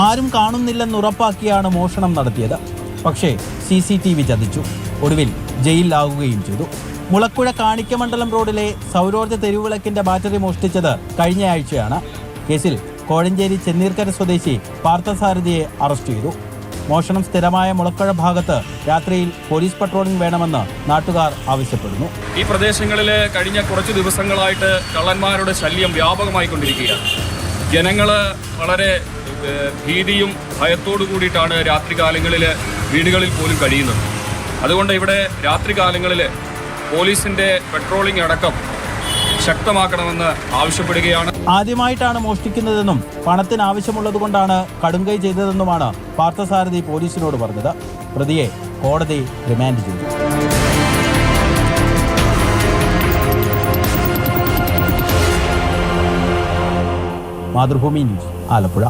ആരും കാണുന്നില്ലെന്ന് ഉറപ്പാക്കിയാണ് മോഷണം നടത്തിയത്. പക്ഷേ സി സി ടി വി ചതിച്ചു. ഒടുവിൽ ജയിലിലാവുകയും ചെയ്തു. മുളക്കുഴ കാണിക്കമണ്ഡലം റോഡിലെ സൗരോർജ തെരുവിളക്കിന്റെ ബാറ്ററി മോഷ്ടിച്ചത് കഴിഞ്ഞ ആഴ്ചയാണ് കേസിൽ കോഴഞ്ചേരി ചെന്നീർക്കര സ്വദേശി പാർത്ഥസാരഥിയെ അറസ്റ്റ് ചെയ്തു. മോഷണം സ്ഥിരമായ മുളക്കഴ ഭാഗത്ത് രാത്രിയിൽ പോലീസ് പട്രോളിംഗ് വേണമെന്ന് നാട്ടുകാർ ആവശ്യപ്പെടുന്നു. ഈ പ്രദേശങ്ങളിൽ കഴിഞ്ഞ കുറച്ച് ദിവസങ്ങളായിട്ട് കള്ളന്മാരുടെ ശല്യം വ്യാപകമായി കൊണ്ടിരിക്കുകയാണ് ജനങ്ങൾ വളരെ ഭീതിയും ഭയത്തോടു കൂടിയിട്ടാണ് രാത്രികാലങ്ങളിൽ വീടുകളിൽ പോലും കഴിയുന്നത്. അതുകൊണ്ട് ഇവിടെ രാത്രികാലങ്ങളിൽ പോലീസിന്റെ പെട്രോളിംഗ് അടക്കം ശക്തമാക്കണമെന്ന് ആവശ്യപ്പെടുകയാണ് ആദ്യമായിട്ടാണ് മോഷ്ടിക്കുന്നതെന്നും പണത്തിന് ആവശ്യമുള്ളതുകൊണ്ടാണ് കടുങ്കൈ ചെയ്തതെന്നുമാണ് പാർത്ഥസാരഥി പോലീസിനോട് പറഞ്ഞത്. പ്രതിയെ കോടതി റിമാൻഡ് ചെയ്തു. മാതൃഭൂമി ആലപ്പുഴ.